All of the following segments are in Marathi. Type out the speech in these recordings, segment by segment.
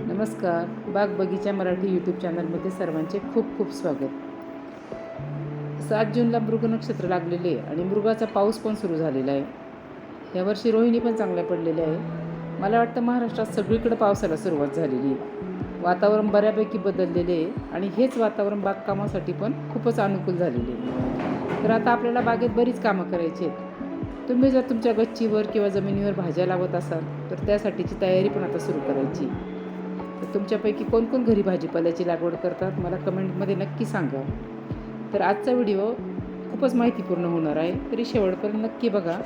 नमस्कार. बाग बगीचा मराठी यूट्यूब चॅनलमध्ये सर्वांचे खूप खूप स्वागत. सात जूनला मृग नक्षत्र लागलेले आहे आणि मृगाचा पाऊस पण सुरू झालेला आहे. यावर्षी रोहिणी पण चांगल्या पडलेल्या आहे. मला वाटतं महाराष्ट्रात सगळीकडे पावसाला सुरुवात झालेली आहे. वातावरण बऱ्यापैकी बदललेले आहे आणि हेच वातावरण बागकामासाठी पण खूपच अनुकूल झालेले आहे. तर आता आपल्याला बागेत बरीच कामं करायची आहेत. तुम्ही जर तुमच्या गच्चीवर किंवा जमिनीवर भाज्या लावत असाल तर त्यासाठीची तयारी पण आता सुरू करायची तर तुमच्यापैकी कोण कोण घरी भाजीपाल्याची लागवड करतात मला कमेंटमध्ये नक्की सांगा. तर आजचा व्हिडिओ खूपच माहितीपूर्ण होणार आहे तरी शेवटपर्यंत नक्की बघा.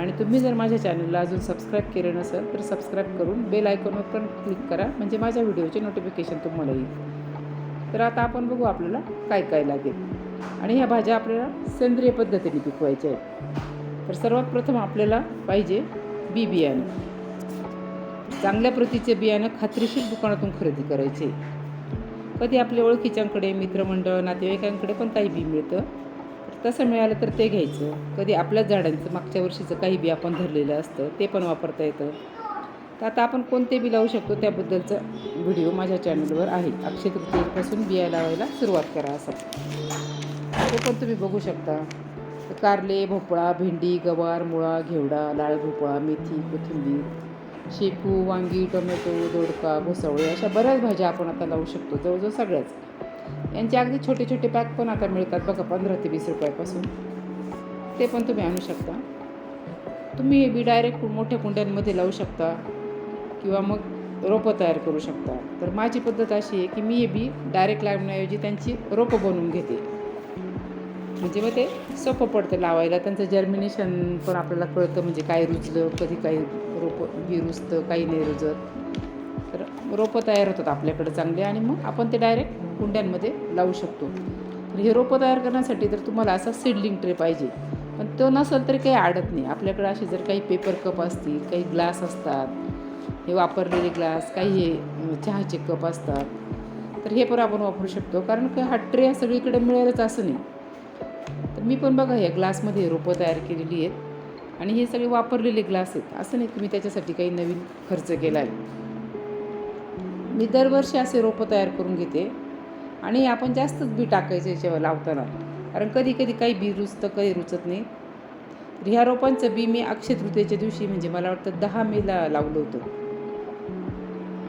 आणि तुम्ही जर माझ्या चॅनलला अजून सबस्क्राईब केलं नसेल तर सबस्क्राईब करून बेल आयकॉनवर पण क्लिक करा म्हणजे माझ्या व्हिडिओचे नोटिफिकेशन तुम्हाला येईल. तर आता आपण बघू आपल्याला काय काय लागेल. आणि ह्या भाज्या आपल्याला सेंद्रिय पद्धतीने पिकवायच्या आहेत. तर सर्वात प्रथम आपल्याला पाहिजे बी बियाणे. चांगल्या प्रतीचे बियाणं खात्रीशीर दुकानातून खरेदी करायचे. कधी आपल्या ओळखीच्यांकडे मित्रमंडळ नातेवाईकांकडे पण काही बी मिळतं. तर तसं मिळालं तर ते घ्यायचं. कधी आपल्याच झाडांचं मागच्या वर्षीचं काही बी आपण धरलेलं असतं ते पण वापरता येतं. तर आता आपण कोणते बी लावू शकतो त्याबद्दलचा व्हिडिओ माझ्या चॅनलवर आहे. अक्षय तृतीयेपासून बिया लावायला सुरुवात करा असं. ते पण तुम्ही बघू शकता. कारले भोपळा भेंडी गवार मुळा घेवडा लाल भोपळा मेथी कोथिंबीर शेपू वांगी टोमॅटो दोडका घोसावळे अशा बऱ्याच भाज्या आपण आता लावू शकतो जवळजवळ सगळ्याच. यांचे अगदी छोटे छोटे पॅक पण आता मिळतात बघा पंधरा ते वीस रुपयापासून. ते पण तुम्ही आणू शकता. तुम्ही हे बी डायरेक्ट मोठ्या कुंड्यांमध्ये लावू शकता किंवा मग रोपं तयार करू शकता. तर माझी पद्धत अशी आहे की मी हे बी डायरेक्ट लावण्याऐवजी त्यांची रोपं बनवून घेते. म्हणजे मग ते सोपं पडतं लावायला. त्यांचं जर्मिनेशन पण आपल्याला कळतं म्हणजे काय रुजलं कधी काही रोपं बी रुजतं काही नाही रुजत. तर रोपं तयार होतात आपल्याकडं चांगले आणि मग आपण ते डायरेक्ट कुंड्यांमध्ये लावू शकतो. तर हे रोपं तयार करण्यासाठी तर तुम्हाला असा सीडलिंग ट्रे पाहिजे. पण तो नसेल तरी काही आडत नाही. आपल्याकडे असे जर काही पेपर कप असतील काही ग्लास असतात हे वापरलेले ग्लास काही हे चहाचे कप असतात तर हे पण आपण वापरू शकतो. कारण का हा ट्रे सगळीकडे मिळेलच असं नाही. मी पण बघा या ग्लासमध्ये रोपं तयार केलेली आहेत आणि हे सगळे वापरलेले ग्लास आहेत. असं नाही की मी त्याच्यासाठी काही नवीन खर्च केला आहे. मी दरवर्षी असे रोपं तयार करून घेते आणि आपण जास्तच बी टाकायचं याच्यावर लावताना. कारण कधी कधी काही बी रुचतं काही रुचत नाही. तर ह्या रोपांचं बी मी अक्षय तृतीयेच्या दिवशी म्हणजे मला वाटतं दहा मेला लावलं होतं.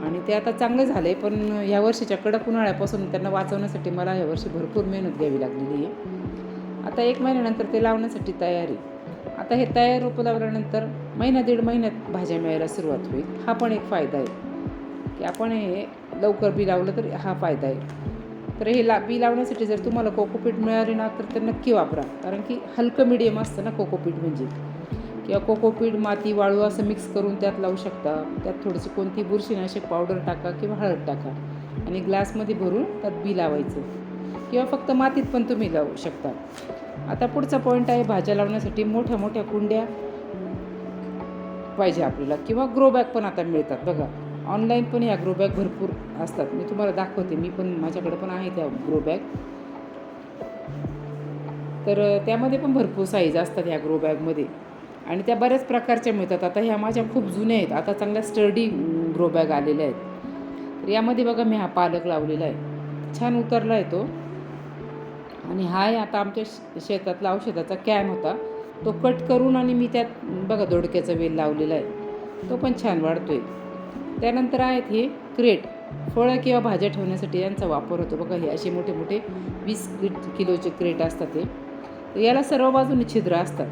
आणि ते आता चांगलं झालं आहे पण ह्या वर्षीच्या कडक उन्हाळ्यापासून त्यांना वाचवण्यासाठी मला ह्या वर्षी भरपूर मेहनत घ्यावी लागलेली आहे. आता एक महिन्यानंतर ते लावण्यासाठी तयारी. आता हे तयार रोपं लावल्यानंतर महिना दीड महिन्यात भाज्या मिळायला सुरुवात होईल. हा पण एक फायदा आहे. की आपण हे लवकर बी लावलं तर हा फायदा आहे. तर हे ला बी लावण्यासाठी जर तुम्हाला कोकोपीट मिळाली ना तर ते नक्की वापरा. कारण की हलकं मिडियम असतं ना कोकोपीट म्हणजे. किंवा कोकोपीट माती वाळू असं मिक्स करून त्यात लावू शकता. त्यात थोडीशी कोणती बुरशीनाशक पावडर टाका किंवा हळद टाका. आणि ग्लासमध्ये भरून त्यात बी लावायचं. किंवा फक्त मातीत पण तुम्ही लावू शकता. आता पुढचा पॉईंट आहे भाज्या लावण्यासाठी मोठ्या मोठ्या कुंड्या पाहिजे आपल्याला. किंवा ग्रोबॅग पण आता मिळतात. बघा ऑनलाईन पण ह्या ग्रोबॅग भरपूर असतात. मी तुम्हाला दाखवते. मी पण माझ्याकडे पण आहे त्या ग्रोबॅग तर त्यामध्ये पण भरपूर साईज असतात ह्या ग्रो बॅगमध्ये आणि त्या बऱ्याच प्रकारच्या मिळतात. आता ह्या माझ्या खूप जुन्या आहेत. आता चांगल्या स्टडी ग्रोबॅग आलेल्या आहेत. तर यामध्ये बघा मी हा पालक लावलेला आहे. छान उतरला आहे तो. आणि हा आता आमच्या श- शेतातला औषधाचा कॅन होता. तो कट करून आणि मी त्यात बघा दोडक्याचा वेल लावलेला आहे. तो पण छान वाढतो आहे त्यानंतर आहेत हे क्रेट फळं किंवा भाज्या ठेवण्यासाठी यांचा वापर होतो. बघा हे असे मोठे मोठे वीस किलोचे क्रेट असतात ते तर याला सर्व बाजूने छिद्र असतात.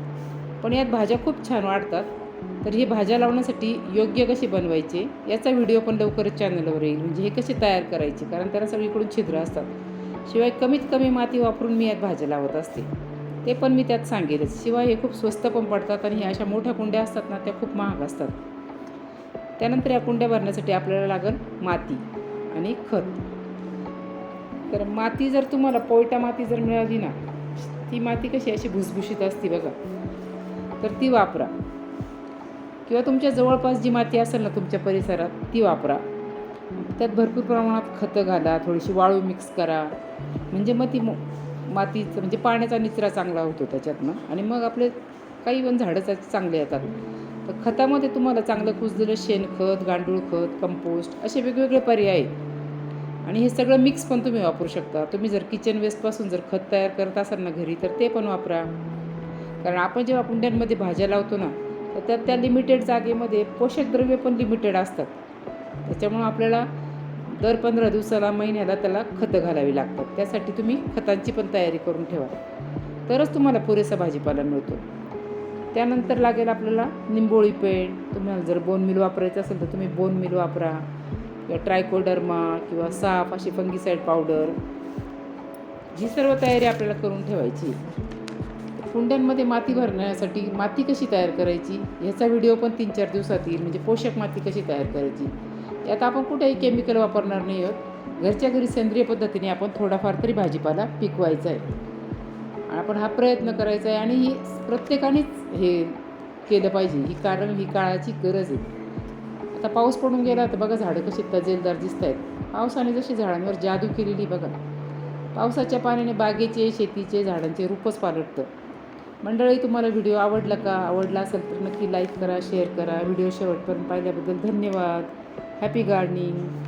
पण यात भाज्या खूप छान वाढतात. तर हे भाज्या लावण्यासाठी योग्य कसे बनवायचे? याचा व्हिडिओ पण लवकरच चॅनलवर येईल. म्हणजे हे कसे तयार करायचे? कारण त्याला सगळीकडून छिद्र असतात. शिवाय कमीत कमी माती वापरून मी यात भाज्या लावत असते. ते पण मी त्यात सांगेलच. शिवाय हे खूप स्वस्त पण पडतात आणि ह्या अशा मोठ्या कुंड्या असतात ना त्या खूप महाग असतात. त्यानंतर या कुंड्या भरण्यासाठी आपल्याला लागेल माती आणि खत. तर माती जर तुम्हाला पोयटा माती जर मिळाली ना ती माती कशी अशी भुसभुशीत असते बघा. तर ती वापरा. किंवा तुमच्या जवळपास जी माती असेल ना तुमच्या परिसरात ती वापरा. त्यात भरपूर प्रमाणात खतं घाला थोडीशी वाळू मिक्स करा. म्हणजे मग ती मो मातीचं म्हणजे पाण्याचा निचरा चांगला होतो त्याच्यातनं. आणि मग आपले काही पण झाडं चांगले येतात. तर खतामध्ये तुम्हाला चांगलं कुजलेलं शेणखत गांडूळ खत कंपोस्ट असे वेगवेगळे पर्याय आहेत. आणि हे सगळं मिक्स पण तुम्ही वापरू शकता. तुम्ही जर किचन वेस्टपासून जर खत तयार करत असाल ना घरी तर ते पण वापरा. कारण आपण जेव्हा कुंड्यांमध्ये भाज्या लावतो ना तर त्या त्या लिमिटेड जागेमध्ये पोषक द्रव्य पण लिमिटेड असतात. त्याच्यामुळं आपल्याला दर पंधरा दिवसाला महिन्याला त्याला खतं घालावी लागतात. त्यासाठी तुम्ही खतांची पण तयारी करून ठेवा. तरच तुम्हाला पुरेसा भाजीपाला मिळतो. त्यानंतर लागेल आपल्याला निंबोळी पेंट तुम्हाला जर बोन मिल वापरायचं असेल तर तुम्ही बोन मिल वापरा. किंवा ट्रायकोडर्मा किंवा साप अशी फंगीसाईड पावडर ही सर्व तयारी आपल्याला करून ठेवायची. कुंड्यांमध्ये माती भरण्यासाठी माती कशी तयार करायची? ह्याचा व्हिडिओ पण तीन चार दिवसात येईल. म्हणजे पोषक माती कशी तयार करायची? आता आपण कुठेही केमिकल वापरणार नाही आहोत. घरच्या घरी सेंद्रिय पद्धतीने आपण थोडाफार तरी भाजीपाला पिकवायचा आहे. आपण हा प्रयत्न करायचा आहे आणि ही प्रत्येकानेच हे केलं पाहिजे. ही कारण ही काळाची गरज आहे. आता पाऊस पडून गेला तर बघा झाडं कशी तजेलदार दिसत आहेत पावसाने जशी झाडांवर जादू केलेली बघा. पावसाच्या पाण्याने बागेचे शेतीचे झाडांचे रूपच पालटतं. मंडळी तुम्हाला व्हिडिओ आवडला का? आवडला असेल तर नक्की लाईक करा शेअर करा. व्हिडिओ शेवटपर्यंत पाहिल्याबद्दल धन्यवाद. happy gardening.